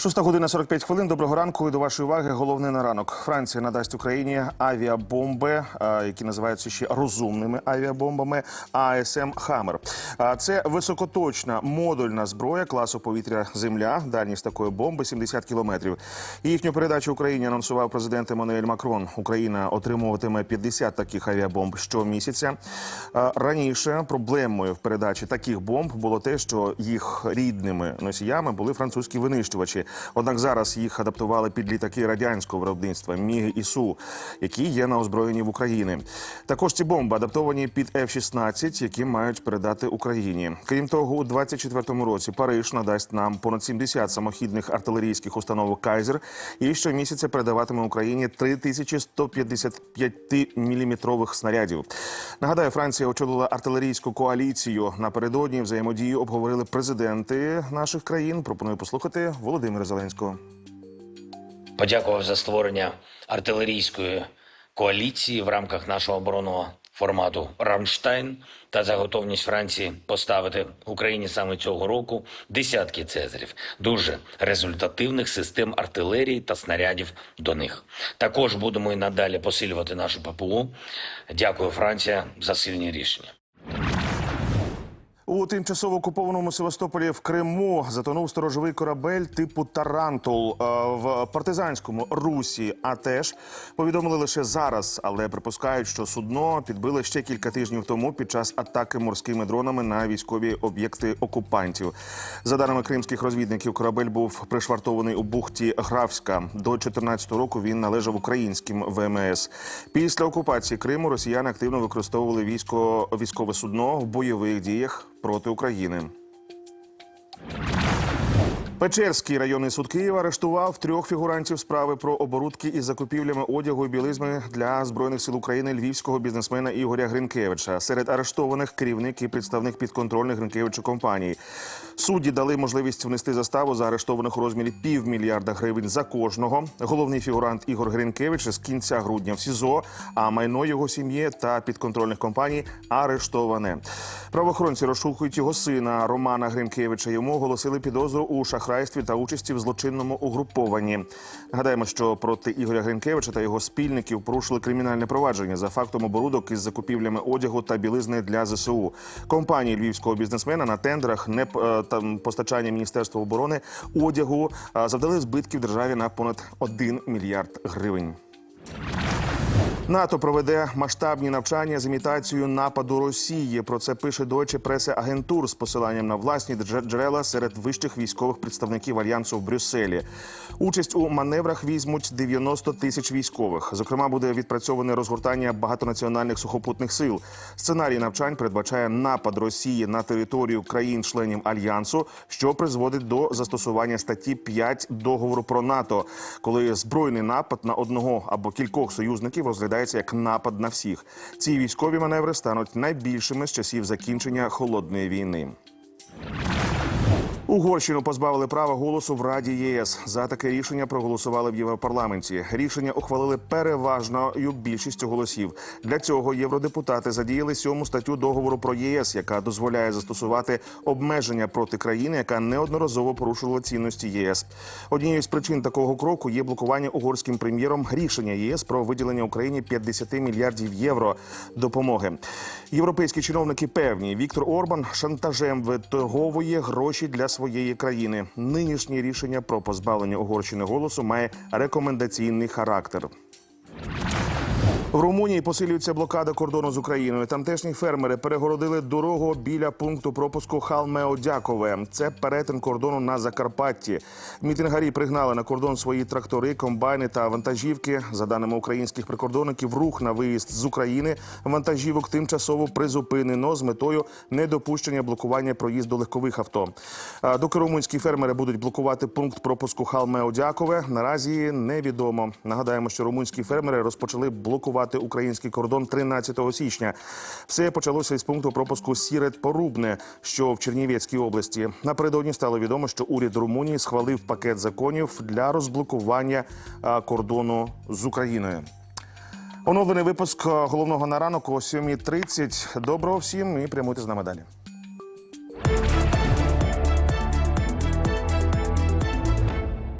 Шоста година 45 хвилин. Доброго ранку. І до вашої уваги. Головне на ранок. Франція надасть Україні авіабомби, які називаються ще розумними авіабомбами. АСМ Хаммер. Це високоточна модульна зброя класу повітря Земля. Дальність такої бомби 70 кілометрів. Їхню передачу Україні анонсував президент Еммануель Макрон. Україна отримуватиме 50 таких авіабомб щомісяця. Раніше проблемою в передачі таких бомб було те, що їх рідними носіями були французькі винищувачі. Однак зараз їх адаптували під літаки радянського виробництва Міг і Су, які є на озброєнні в Україні. Також ці бомби адаптовані під F-16, які мають передати Україні. Крім того, у 2024 році Париж надасть нам понад 70 самохідних артилерійських установок Кайзер і щомісяця передаватиме Україні 3155 міліметрових снарядів. Нагадаю, Франція очолила артилерійську коаліцію. Напередодні взаємодію обговорили президенти наших країн. Пропоную послухати Володимира Зеленського. подякував за створення артилерійської коаліції в рамках нашого оборонного формату Рамштайн та за готовність Франції поставити Україні саме цього року десятки цезарів, дуже результативних систем артилерії та снарядів до них. Також будемо і надалі посилювати нашу ППО. Дякую, Франція, за сильні рішення. У тимчасово окупованому Севастополі в Криму затонув сторожовий корабель типу Тарантул Е, в партизанському русі. А теж повідомили лише зараз, але припускають, що судно підбили ще кілька тижнів тому під час атаки морськими дронами на військові об'єкти окупантів. За даними кримських розвідників, корабель був пришвартований у бухті Графська. До 2014 року він належав українським ВМС. Після окупації Криму росіяни активно використовували військо військове судно в бойових діях проти України. Печерський районний суд Києва арештував трьох фігурантів справи про оборудки із закупівлями одягу і білизми для збройних сил України львівського бізнесмена Ігоря Гринкевича. Серед арештованих керівник і представник підконтрольних Гринкевичу компаній. Судді дали можливість внести заставу за арештованих у розмірі півмільярда гривень за кожного. Головний фігурант Ігор Гринкевич з кінця грудня в СІЗО, а майно його сім'ї та підконтрольних компаній арештоване. Правоохоронці розшукують його сина Романа Гринкевича. Йому оголосили підозру у шахрайстві та участі в злочинному угрупованні. Нагадаємо, що проти Ігоря Гринкевича та його спільників порушили кримінальне провадження за фактом оборудок із закупівлями одягу та білизни для ЗСУ. Компанії львівського бізнесмена на тендерах не е, там постачання Міністерства оборони одягу завдали збитків державі на понад 1 мільярд гривень. НАТО проведе масштабні навчання з імітацією нападу Росії. Про це пише Deutsche Presse Агентур з посиланням на власні джерела серед вищих військових представників альянсу в Брюсселі. Участь у маневрах візьмуть 90 тисяч військових. Зокрема, буде відпрацьоване розгортання багатонаціональних сухопутних сил. Сценарій навчань передбачає напад Росії на територію країн-членів альянсу, що призводить до застосування статті 5 договору про НАТО, коли збройний напад на одного або кількох союзників розглядається як напад на всіх. Ці військові маневри стануть найбільшими з часів закінчення холодної війни. Угорщину позбавили права голосу в Раді ЄС. За таке рішення проголосували в Європарламенті. Рішення ухвалили переважною більшістю голосів. Для цього євродепутати задіяли сьому статтю договору про ЄС, яка дозволяє застосувати обмеження проти країни, яка неодноразово порушувала цінності ЄС. Однією з причин такого кроку є блокування угорським прем'єром рішення ЄС про виділення Україні 50 мільярдів євро допомоги. Європейські чиновники певні, Віктор Орбан шантажем виторговує гроші для своєї країни. Нинішнє рішення про позбавлення Угорщини голосу має рекомендаційний характер. В Румунії посилюється блокада кордону з Україною. Тамтешні фермери перегородили дорогу біля пункту пропуску Халмеодякове. Це перетин кордону на Закарпатті. Мітингарі пригнали на кордон свої трактори, комбайни та вантажівки. За даними українських прикордонників, рух на виїзд з України вантажівок тимчасово призупинено з метою недопущення блокування проїзду легкових авто. Доки румунські фермери будуть блокувати пункт пропуску Халмеодякове, наразі невідомо. Нагадаємо, що румунські фермери розпочали блокувати блокувати український кордон 13 січня. Все почалося із пункту пропуску Сірет Порубне, що в Чернівецькій області. Напередодні стало відомо, що уряд Румунії схвалив пакет законів для розблокування кордону з Україною. Оновлений випуск головного на ранок о 7.30. Доброго всім і прямуйте з нами далі.